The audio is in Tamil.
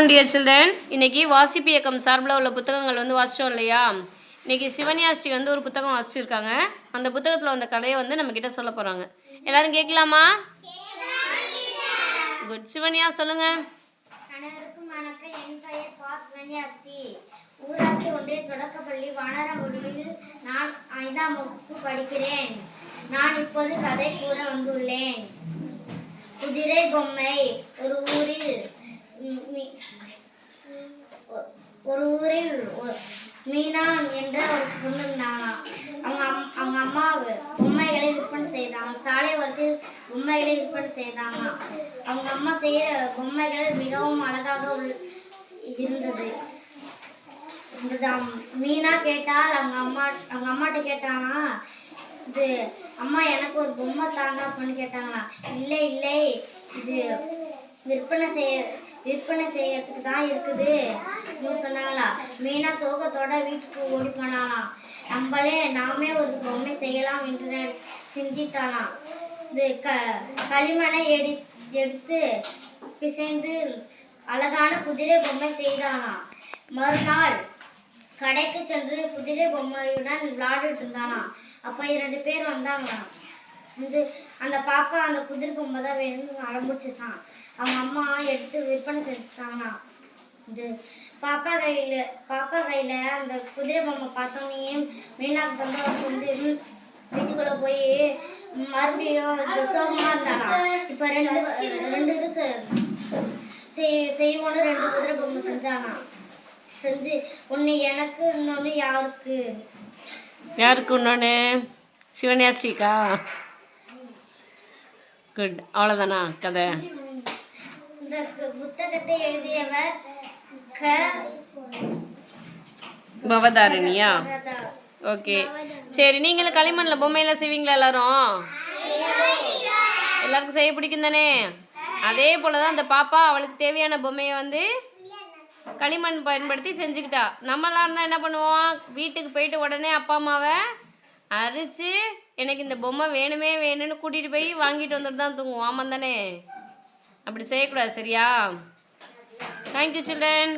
டியர் சில்ட்ரன் இன்னைக்கு வாசிப்பு இயக்கம் சார்பில் உள்ள புத்தகங்கள் வந்து வாசித்தோம் இல்லையா? இன்னைக்கு சிவன்யாஸ்ரீ வந்து ஒரு புத்தகம் வாசிச்சிருக்காங்க. அந்த புத்தகத்தில் வந்த கதையை வந்து நம்ம கிட்ட சொல்ல போகிறாங்க எல்லாரும் கேட்கலாமா? குட் சிவன்யா சொல்லுங்க. அனைவருக்கும் வணக்கம் என் பெயர் பா. வெண்யாஸ்டி ஊராட்சி ஒன்றிய தொடக்கப்பள்ளி வானரங்குடியில் நான் ஐந்தாம் வகுப்பு படிக்கிறேன். நான் இப்போது கதை கூற வந்துள்ளேன். குதிரை பொம்மை. ஒரு ஊரில் மீனா என்ற ஒரு பொண்ணு இருந்தாங்களாம் அவங்க அம்- அவங்க அம்மா பொம்மைகளை விற்பனை செய்தாங்க சாலை ஓரத்தில் பொம்மைகளை விற்பனை செய்தாங்க அவங்க அம்மா செய்கிற பொம்மைகள் மிகவும் அழகாக இருந்தது. இதுதான் மீனா கேட்டால் அவங்க அம்மா அவங்க அம்மாட்ட கேட்டானா இது அம்மா எனக்கு ஒரு பொம்மை தாங்க அப்படின்னு கேட்டாங்களா. இல்லை இல்லை இது விற்பனை செய்ய விற்பனை செய்யறதுக்கு தான் இருக்குது. அப்படின்னு சொன்னாங்களா மீனா சோகத்தோட வீட்டுக்கு ஓடி போனாலாம் நம்மளே நாமே ஒரு பொம்மை செய்யலாம் என்று நெ- சிந்தித்தானாம் இது க களிமணை எடு எடுத்து பிசைந்து அழகான குதிரை பொம்மை செய்தானாம் மறுநாள் கடைக்கு சென்று குதிரை பொம்மையுடன் விளையாடிட்டு இருந்தானா. அப்போ இரண்டு பேர் வந்தாங்களாம். வந்து அந்த பாப்பா அந்த குதிரை பொம்மை தான் வேணும்னு ஆரம்பிச்சிச்சான் அவங்க அம்மா எடுத்து விற்பனை செஞ்சுட்டாங்கண்ணா இது பாப்பா கையில் பாப்பா கையில் அந்த குதிரை பொம்மை பார்த்தோன்னே மீனாக்கு சந்தோஷம் வந்து வீட்டுக்குள்ளே போய் மறுபடியும் இந்த சோகமாக இருந்தாலாம் இப்போ ரெண்டு ரெண்டு இது செ- செய் செய்வோன்னு ரெண்டு குதிரை பொம்மை செஞ்சானா செஞ்சு ஒன்று எனக்கு இன்னொன்று யாருக்கு? யாருக்கு இன்னொன்று சிவன்யாஸ்ரீக்கா குட் அவ்வளோதானா கதை? இந்த புத்தகத்தை எழுதியவர் க. பவதாரணியா. ஓகே சரி நீங்களும் களிமண்ணில் பொம்மையெல்லாம் செய்வீங்களா எல்லாரும்? எல்லாருக்கும் செய்ய பிடிக்கும் தானே? அதே போல தான் அந்த பாப்பா அவளுக்கு தேவையான பொம்மையை வந்து களிமண் பயன்படுத்தி செஞ்சுக்கிட்டா. நம்மளாம் இருந்தால் என்ன பண்ணுவோம்? வீட்டுக்கு போயிட்டு உடனே அப்பா அம்மாவை அரிச்சு எனக்கு இந்த பொம்மை வேணுமே வேணும்னு கூட்டிகிட்டு போய் வாங்கிட்டு வந்துட்டு தான் தூங்குவோம். ஆமாம் தானே? அப்படி செய்யக்கூடாது சரியா? Thank you children